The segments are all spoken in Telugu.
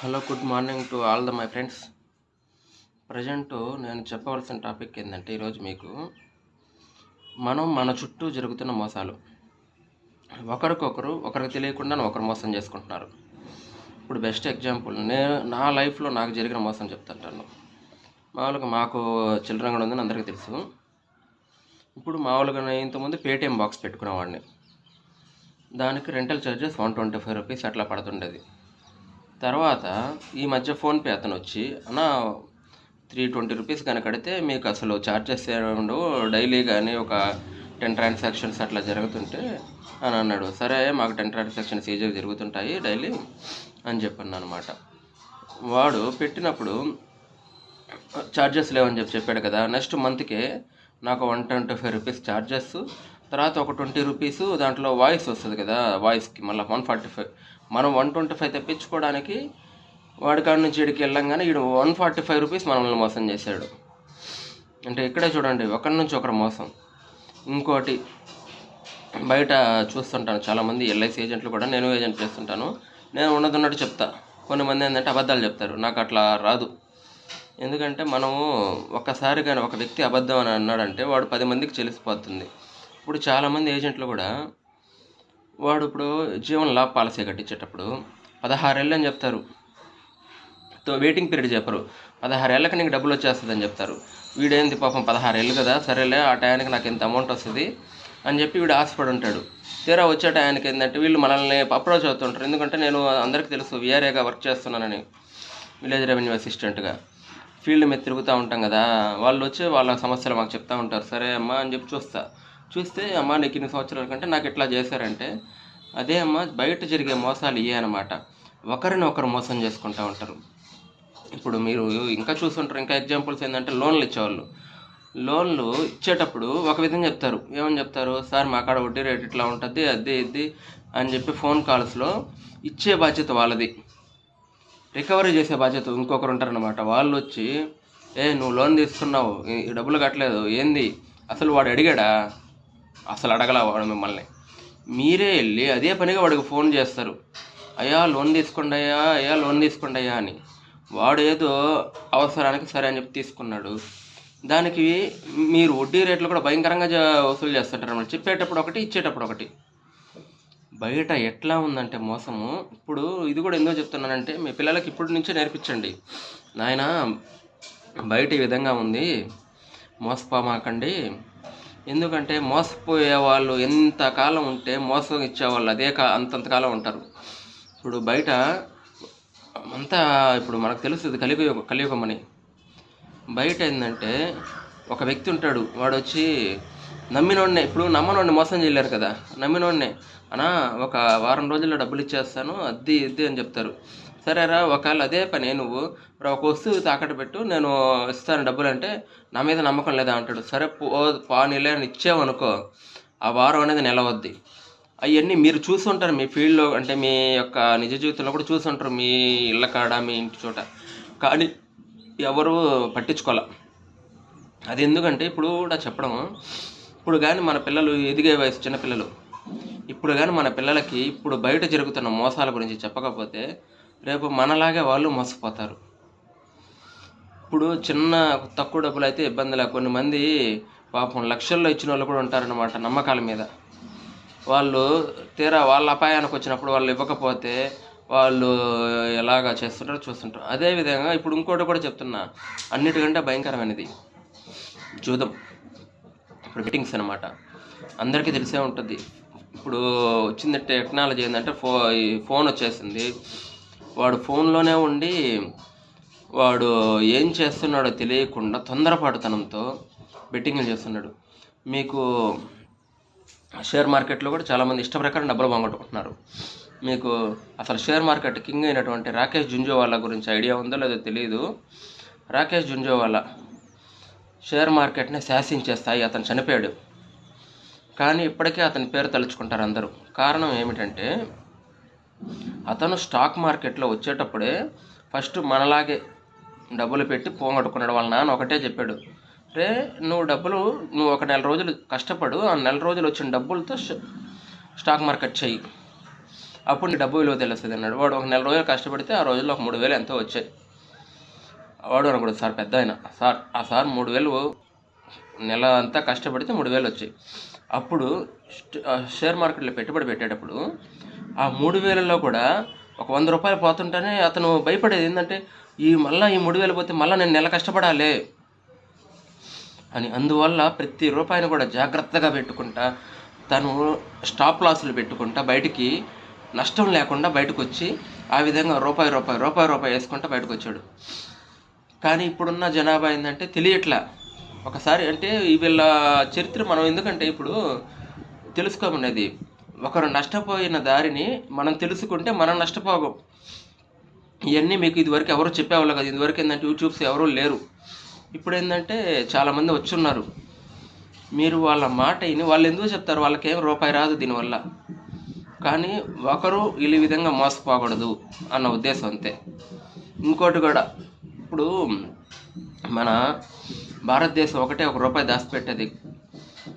Hello good morning to all the my friends. Present నేను చెప్పవలసిన టాపిక్ ఏంటంటే ఈరోజు మీకు మనం మన చుట్టూ జరుగుతున్న మోసాలు. ఒకరికొకరు ఒకరికి తెలియకుండా ఒకరు మోసం చేసుకుంటున్నారు. ఇప్పుడు బెస్ట్ ఎగ్జాంపుల్ నేను నా లైఫ్లో నాకు జరిగిన మోసం చెప్తుంటాను. మామూలుగా మాకు చిల్డ్రన్ కూడా ఉందని అందరికీ తెలుసు. ఇప్పుడు మామూలుగా నేను ఇంతకుముందు పేటిఎం బాక్స్ పెట్టుకునేవాడిని. దానికి rental charges one twenty five rupees అట్లా పడుతుండేది. తర్వాత ఈ మధ్య ఫోన్పే అతను వచ్చి అన్న త్రీ ట్వంటీ రూపీస్ కనుక కడితే మీకు అసలు ఛార్జెస్ ఉండవు. డైలీ కానీ ఒక టెన్ ట్రాన్సాక్షన్స్ అట్లా జరుగుతుంటే అని అన్నాడు. సరే మాకు టెన్ ట్రాన్సాక్షన్స్ ఈజీగా జరుగుతుంటాయి డైలీ అని చెప్పాను అనమాట వాడు పెట్టినప్పుడు ఛార్జెస్ లేవని చెప్పి చెప్పాడు కదా. నెక్స్ట్ మంత్కే నాకు one twenty five rupees charges తర్వాత ఒక ట్వంటీ రూపీస్ దాంట్లో వాయిస్ వస్తుంది కదా వాయిస్కి మళ్ళీ వన్ ఫార్టీ ఫైవ్. మనం వన్ ట్వంటీ ఫైవ్ తెప్పించుకోవడానికి వాడి కాడ నుంచి ఇక్కడికి వెళ్ళంగానే వీడు వన్ ఫార్టీ ఫైవ్ రూపీస్ మనల్ని మోసం చేశాడు. అంటే ఇక్కడే చూడండి ఒకరి నుంచి ఒకరు మోసం. ఇంకోటి బయట చూస్తుంటాను చాలామంది ఎల్ఐసి ఏజెంట్లు కూడా నేను ఏజెంట్ చేస్తుంటాను. నేను ఉన్నది ఉన్నట్టు చెప్తా. కొన్ని మంది ఏంటంటే అబద్ధాలు చెప్తారు. నాకు అట్లా రాదు. ఎందుకంటే మనము ఒక్కసారి కానీ ఒక వ్యక్తి అబద్ధం అని అన్నాడంటే వాడు పది మందికి చెలిసిపోతుంది. ఇప్పుడు చాలామంది ఏజెంట్లు కూడా వాడు ఇప్పుడు జీవన లాభ పాలసీ కట్టించేటప్పుడు పదహారేళ్ళు అని చెప్తారు. తో వెయిటింగ్ పీరియడ్ చెప్పరు. పదహారేళ్ళకి నీకు డబ్బులు వచ్చేస్తుందని చెప్తారు. వీడేంది పాపం పదహారేళ్ళు కదా సరేలే ఆ టయానికి నాకు ఇంత అమౌంట్ వస్తుంది అని చెప్పి వీడు ఆశపడి ఉంటాడు. తీరా వచ్చే టయానికి ఏంటంటే వీళ్ళు మనల్ని అప్రోచ్ అవుతుంటారు. ఎందుకంటే నేను అందరికీ తెలుసు విఆర్ఏగా వర్క్ చేస్తున్నానని విలేజ్ రెవెన్యూ అసిస్టెంట్గా. ఫీల్డ్ మీద తిరుగుతూ ఉంటాం కదా వాళ్ళు వచ్చి వాళ్ళ సమస్యలు మాకు చెప్తూ ఉంటారు. సరే అమ్మా అని చెప్పి చూస్తా. చూస్తే అమ్మ నీకు ఇన్ని సంవత్సరాల కంటే నాకు ఎట్లా చేశారంటే అదే అమ్మ బయట జరిగే మోసాలు ఇవే అనమాట ఒకరిని ఒకరు మోసం చేసుకుంటూ ఉంటారు. ఇప్పుడు మీరు ఇంకా చూస్తుంటారు ఇంకా ఎగ్జాంపుల్స్ ఏంటంటే లోన్లు ఇచ్చేవాళ్ళు. లోన్లు ఇచ్చేటప్పుడు ఒక విధంగా చెప్తారు. ఏమని చెప్తారు? సార్ మా కాడ వడ్డీ రేట్ ఇట్లా ఉంటుంది అది ఇది అని చెప్పి ఫోన్ కాల్స్లో ఇచ్చే బాధ్యత వాళ్ళది. రికవరీ చేసే బాధ్యత ఇంకొకరు ఉంటారనమాట వాళ్ళు వచ్చి ఏ నువ్వు లోన్ తీసుకున్నావు ఈ డబ్బులు కట్టలేదు ఏంది? అసలు వాడు అడిగాడా? అసలు అడగల వాడు మిమ్మల్ని. మీరే వెళ్ళి అదే పనిగా వాడికి ఫోన్ చేస్తారు. అయ్యా లోన్ తీసుకోండి అయ్యా అయ్యా లోన్ తీసుకోండి అయ్యా అని. వాడు ఏదో అవసరానికి సరే అని చెప్పి తీసుకున్నాడు. దానికి మీరు వడ్డీ రేట్లు కూడా భయంకరంగా వసూలు చేస్తుంటారు అనమాట చెప్పేటప్పుడు ఒకటి ఇచ్చేటప్పుడు ఒకటి. బయట ఎట్లా ఉందంటే మోసము. ఇప్పుడు ఇది కూడా ఎందుకు చెప్తున్నానంటే మీ పిల్లలకి ఇప్పటి నుంచే నేర్పించండి. నాయన బయట ఈ విధంగా ఉంది. మోసపోమాకండి. ఎందుకంటే మోసపోయే వాళ్ళు ఎంతకాలం ఉంటే మోసం ఇచ్చేవాళ్ళు అదే కా అంతంతకాలం ఉంటారు. ఇప్పుడు బయట అంతా ఇప్పుడు మనకు తెలుస్తుంది కలియుగ కలియుగం అని. బయట ఏంటంటే ఒక వ్యక్తి ఉంటాడు వాడు వచ్చి నమ్మినోడినే ఇప్పుడు నమ్మనోడిని మోసం చేయలేరు కదా నమ్మినోడినే. అనా ఒక వారం రోజుల్లో డబ్బులు ఇచ్చేస్తాను అది ఇది అని చెప్తారు. సరేరా ఒకవేళ అదే పని నువ్వు ఒక వస్తువు తాకట్టు పెట్టు నేను ఇస్తాను డబ్బులు అంటే నా మీద నమ్మకం లేదా అంటాడు. సరే పో పానీలే అని ఇచ్చావనుకో ఆ వారం అనేది నిలవద్ది అవన్నీ మీరు చూసుంటారు మీ ఫీల్డ్లో అంటే మీ యొక్క నిజ జీవితంలో కూడా చూసుంటారు మీ ఇళ్ళ కాడ మీ ఇంటి చోట. కానీ ఎవరు పట్టించుకోవాలి. అది ఎందుకంటే ఇప్పుడు కూడా చెప్పడం ఇప్పుడు కానీ మన పిల్లలు ఎదిగే వయసు చిన్నపిల్లలు. ఇప్పుడు కానీ మన పిల్లలకి ఇప్పుడు బయట జరుగుతున్న మోసాల గురించి చెప్పకపోతే రేపు మనలాగే వాళ్ళు మోసపోతారు. ఇప్పుడు చిన్న తక్కువ డబ్బులు అయితే ఇబ్బంది లే కొన్ని మంది పాపం లక్షల్లో ఇచ్చిన వాళ్ళు కూడా ఉంటారనమాట నమ్మకాల మీద. వాళ్ళు తీరా వాళ్ళ అపాయానికి వచ్చినప్పుడు వాళ్ళు ఇవ్వకపోతే వాళ్ళు ఎలాగా చేస్తుంటారో చూస్తుంటారు. అదేవిధంగా ఇప్పుడు ఇంకోటి కూడా చెప్తున్నా. అన్నిటికంటే భయంకరమైనది జూదం. ఇప్పుడు బెట్టింగ్స్ అనమాట అందరికీ తెలిసే ఉంటుంది. ఇప్పుడు వచ్చింది టెక్నాలజీ ఏంటంటే ఫో ఈ ఫోన్ వచ్చేసింది. వాడు ఫోన్లోనే ఉండి వాడు ఏం చేస్తున్నాడో తెలియకుండా తొందరపాటుతనంతో బెట్టింగ్లు చేస్తున్నాడు. మీకు షేర్ మార్కెట్లో కూడా చాలామంది ఇష్ట ప్రకారం డబ్బులు పొంగట్టుకుంటున్నారు మీకు అసలు షేర్ మార్కెట్ కింగ్ అయినటువంటి రాకేష్ జుంజోవాలా గురించి ఐడియా ఉందో లేదో తెలియదు రాకేష్ జుంజోవాలా షేర్ మార్కెట్ని శాసించేస్తాయి అతను చనిపోయాడు. కానీ ఇప్పటికే అతని పేరు తలుచుకుంటారు అందరూ. కారణం ఏమిటంటే అతను స్టాక్ మార్కెట్లో వచ్చేటప్పుడే ఫస్ట్ మనలాగే డబ్బులు పెట్టి పోగొట్టుకున్నాడు. వాళ్ళ నాన్న ఒకటే చెప్పాడు రే నువ్వు డబ్బులు నువ్వు ఒక నెల రోజులు కష్టపడు ఆ నెల రోజులు వచ్చిన డబ్బులతో స్టాక్ మార్కెట్ చెయ్యి. అప్పుడు డబ్బు విలువ తెలుస్తుంది అన్నాడు. వాడు ఒక నెల రోజులు కష్టపడితే ఆ రోజుల్లో ఒక మూడు వేలు ఎంతో వచ్చాయి. వాడు అనుకోడు సార్ పెద్ద ఆయన. సార్ ఆ సార్ మూడు వేలు నెల అంతా కష్టపడితే మూడు వేలు వచ్చాయి. అప్పుడు ఆ షేర్ మార్కెట్లో పెట్టుబడి పెట్టేటప్పుడు ఆ మూడు వేలలో కూడా ఒక వంద రూపాయలు పోతుంటేనే అతను భయపడేది ఏంటంటే ఈ మళ్ళీ ఈ మూడు వేలు పోతే మళ్ళీ నేను నెల కష్టపడాలి అని. అందువల్ల ప్రతి రూపాయిని కూడా జాగ్రత్తగా పెట్టుకుంటా తను స్టాప్ లాసులు పెట్టుకుంటా బయటికి నష్టం లేకుండా బయటకు వచ్చి ఆ విధంగా రూపాయి రూపాయి రూపాయి రూపాయి వేసుకుంటా బయటకు వచ్చాడు కానీ ఇప్పుడున్న జనాభా ఏంటంటే తెలియట్లా. ఒకసారి అంటే వీళ్ళ చరిత్ర మనం ఎందుకంటే ఇప్పుడు తెలుసుకోమనేది. ఒకరు నష్టపోయిన దారిని మనం తెలుసుకుంటే మనం నష్టపోగం. ఇవన్నీ మీకు ఇదివరకు ఎవరు చెప్పేవాళ్ళు కదా. ఇదివరకు ఏంటంటే యూట్యూబ్స్ ఎవరు లేరు. ఇప్పుడు ఏంటంటే చాలామంది వచ్చున్నారు. మీరు వాళ్ళ మాట విని వాళ్ళు ఎందుకు చెప్తారు? వాళ్ళకేం రూపాయి రాదు దీనివల్ల. కానీ ఒకరు ఈ విధంగా మోసపోకూడదు అన్న ఉద్దేశం అంతే. ఇంకోటి కూడా ఇప్పుడు మన భారతదేశం ఒకటే ఒక రూపాయి దాచిపెట్టేది.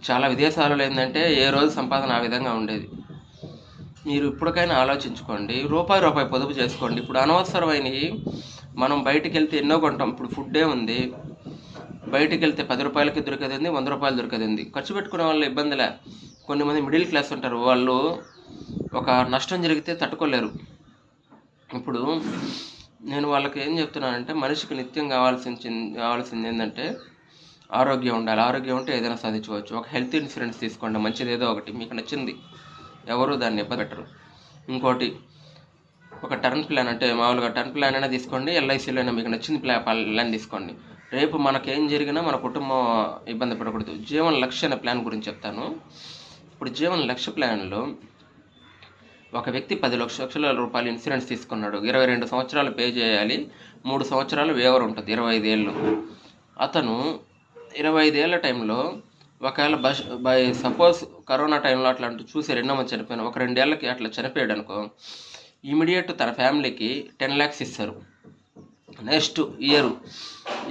చాలా విదేశాలలో ఏంటంటే ఏ రోజు సంపాదన ఆ విధంగా ఉండేది. మీరు ఇప్పటికైనా ఆలోచించుకోండి. రూపాయి రూపాయి పొదుపు చేసుకోండి. ఇప్పుడు అనవసరమైనవి మనం బయటికి వెళ్తే ఎన్నో కొంటాం. ఇప్పుడు ఫుడ్డే ఉంది? బయటికి వెళ్తే పది రూపాయలకి దొరికేది ఉంది వంద రూపాయలు దొరికేది ఉంది. ఖర్చు పెట్టుకునే వాళ్ళ ఇబ్బందిలే. కొన్ని మంది మిడిల్ క్లాస్ ఉంటారు. వాళ్ళు ఒక నష్టం జరిగితే తట్టుకోలేరు. ఇప్పుడు నేను వాళ్ళకి ఏం చెప్తున్నానంటే మనిషికి నిత్యం కావాల్సింది కావాల్సింది ఏంటంటే ఆరోగ్యం ఉండాలి. ఆరోగ్యం ఉంటే ఏదైనా సాధించుకోవచ్చు. ఒక హెల్త్ ఇన్సూరెన్స్ తీసుకోండి. మంచిది ఏదో ఒకటి మీకు నచ్చింది. ఎవరు దాన్ని ఇబ్బంది పెట్టరు. ఇంకోటి ఒక టర్న్ ప్లాన్ అంటే మామూలుగా టర్న్ ప్లాన్ అయినా తీసుకోండి. ఎల్ఐసీలో అయినా మీకు నచ్చింది ప్లా ప్లాన్ తీసుకోండి. రేపు మనకేం జరిగినా మన కుటుంబం ఇబ్బంది పడకూడదు. జీవన లక్ష్య అనే ప్లాన్ గురించి చెప్తాను. ఇప్పుడు జీవన లక్ష్య ప్లాన్లో ఒక వ్యక్తి పది లక్ష లక్షల రూపాయలు ఇన్సూరెన్స్ తీసుకున్నాడు. ఇరవై రెండు సంవత్సరాలు పే చేయాలి. మూడు సంవత్సరాలు వేవర్ ఉంటుంది. ఇరవై ఐదేళ్ళు అతను ఇరవై ఐదేళ్ళ టైంలో ఒకవేళ బస్ బై సపోజ్ కరోనా టైంలో అట్లా అంటూ చూసి రెండో మంది చనిపోయిన ఒక రెండేళ్ళకి అట్లా చనిపోయాడు అనుకో ఇమీడియట్ తన ఫ్యామిలీకి టెన్ ల్యాక్స్ ఇస్తారు. నెక్స్ట్ ఇయర్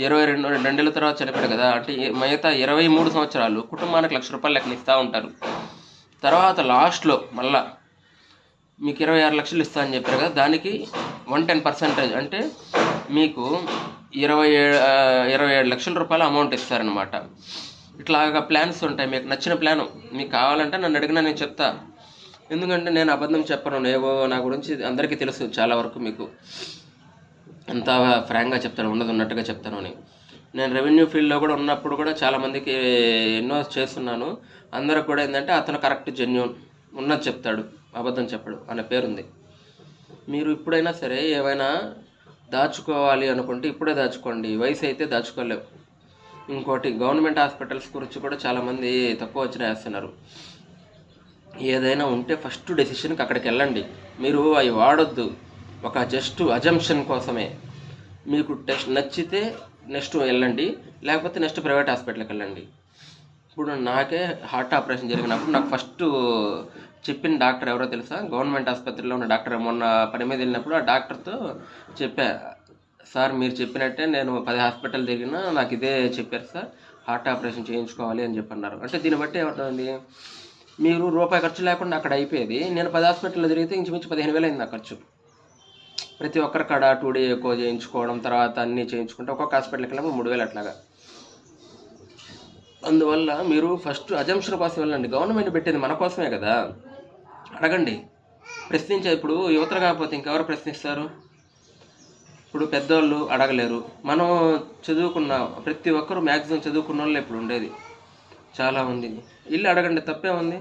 ఇరవై రెండు రెండేళ్ళ తర్వాత చనిపోయాడు కదా అంటే మిగతా ఇరవై మూడు సంవత్సరాలు కుటుంబానికి లక్ష రూపాయలు లెక్కన ఇస్తూ ఉంటారు. తర్వాత లాస్ట్లో మళ్ళా మీకు ఇరవై ఆరు లక్షలు ఇస్తా అని చెప్పారు కదా దానికి వన్ టెన్ పర్సెంటేజ్ అంటే మీకు ఇరవై ఏడు ఇరవై ఏడు లక్షల రూపాయల అమౌంట్ ఇస్తారనమాట ఇట్లాగా ప్లాన్స్ ఉంటాయి. మీకు నచ్చిన ప్లాన్ మీకు కావాలంటే నన్ను అడిగినా నేను చెప్తా. ఎందుకంటే నేను అబద్ధం చెప్పను. ఏవో నా గురించి అందరికీ తెలుసు చాలా వరకు మీకు. అంత ఫ్రాంక్గా చెప్తాను ఉన్నది ఉన్నట్టుగా చెప్తాను అని. నేను రెవెన్యూ ఫీల్డ్లో కూడా ఉన్నప్పుడు కూడా చాలామందికి ఎన్నో చేస్తున్నాను. అందరూ కూడా ఏంటంటే అతను కరెక్ట్ జెన్యున్ ఉన్నది చెప్తాడు. అబద్ధం చెప్పడు అనే పేరుంది. మీరు ఇప్పుడైనా సరే ఏవైనా దాచుకోవాలి అనుకుంటే ఇప్పుడే దాచుకోండి. వయసు అయితే దాచుకోలేవు. ఇంకోటి గవర్నమెంట్ హాస్పిటల్స్ గురించి కూడా చాలామంది తక్కువ వచ్చిన వేస్తున్నారు. ఏదైనా ఉంటే ఫస్ట్ డెసిషన్కి అక్కడికి వెళ్ళండి. మీరు అవి వాడొద్దు. ఒక జస్ట్ అజంప్షన్ కోసమే. మీకు టెస్ట్ నచ్చితే నెక్స్ట్ వెళ్ళండి. లేకపోతే నెక్స్ట్ ప్రైవేట్ హాస్పిటల్కి వెళ్ళండి. ఇప్పుడు నాకే హార్ట్ ఆపరేషన్ జరిగినప్పుడు నాకు ఫస్ట్ చెప్పిన డాక్టర్ ఎవరో తెలుసా? గవర్నమెంట్ ఆసుపత్రిలో ఉన్న డాక్టర్. మొన్న పని మీద వెళ్ళినప్పుడు ఆ డాక్టర్తో చెప్పా సార్ మీరు చెప్పినట్టే నేను పది హాస్పిటల్ తిరిగినా నాకు ఇదే చెప్పారు సార్. హార్ట్ ఆపరేషన్ చేయించుకోవాలి అని చెప్పన్నారు. అంటే దీన్ని బట్టి ఏమవుతుంది మీరు రూపాయి ఖర్చు లేకుండా అక్కడ అయిపోయేది. నేను పది హాస్పిటల్లో తిరిగితే ఇంచుమించు పదిహేను వేలు అయింది నా ఖర్చు. ప్రతి ఒక్కరి కాడ టూ డే ఎక్కువ చేయించుకోవడం తర్వాత అన్నీ చేయించుకుంటే ఒక్కొక్క హాస్పిటల్కి వెళ్ళినప్పుడు మూడు వేలు అట్లాగా. అందువల్ల మీరు ఫస్ట్ అజంప్షన్ కోసం వెళ్ళండి. గవర్నమెంట్ పెట్టింది మన కోసమే కదా. అడగండి. ప్రశ్నించే ఇప్పుడు యువతలు కాకపోతే ఇంకెవరు ప్రశ్నిస్తారు? ఇప్పుడు పెద్దోళ్ళు అడగలేరు. మనం చదువుకున్న ప్రతి ఒక్కరు మ్యాక్సిమం చదువుకున్న వాళ్ళు ఇప్పుడు ఉండేది. చాలా ఉంది ఇల్లు అడగండి తప్పే ఉంది.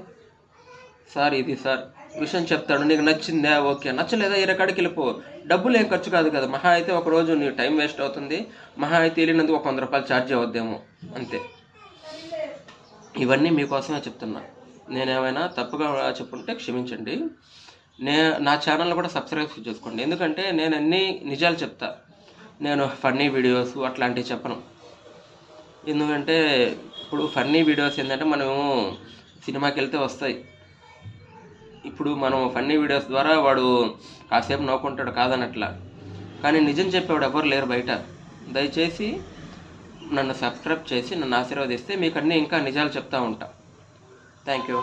సార్ ఇది సార్. విషయం చెప్తాడు. నీకు నచ్చిందా? ఓకే. నచ్చలేదా? ఇరకాడికి వెళ్ళిపో. డబ్బులు ఏం ఖర్చు కాదు కదా. మహా అయితే ఒక రోజు నీ టైం వేస్ట్ అవుతుంది. మహా అయితే వెళ్ళినందుకు ఒక వంద రూపాయలు ఛార్జ్ అవుద్దేమో. అంతే. ఇవన్నీ మీకోసమే చెప్తున్నా. నేనేమైనా తప్పుగా చెప్పుంటే క్షమించండి. నే నా ఛానల్ కూడా సబ్స్క్రైబ్ చేసుకోండి. ఎందుకంటే నేను అన్ని నిజాలు చెప్తా. నేను ఫన్నీ వీడియోస్ అట్లాంటివి చెప్పను. ఎందుకంటే ఇప్పుడు ఫన్నీ వీడియోస్ ఏంటంటే మనం సినిమాకి వెళ్తే వస్తాయి. ఇప్పుడు మనం ఫన్నీ వీడియోస్ ద్వారా వాడు కాసేపు నవ్వుకుంటాడు కాదనట్లా. కానీ నిజం చెప్పేవాడు ఎవరు లేరు బయట. దయచేసి నన్ను సబ్స్క్రైబ్ చేసి నన్ను ఆశీర్వదిస్తే మీకు అన్నీ ఇంకా నిజాలు చెప్తూ ఉంటా. Thank you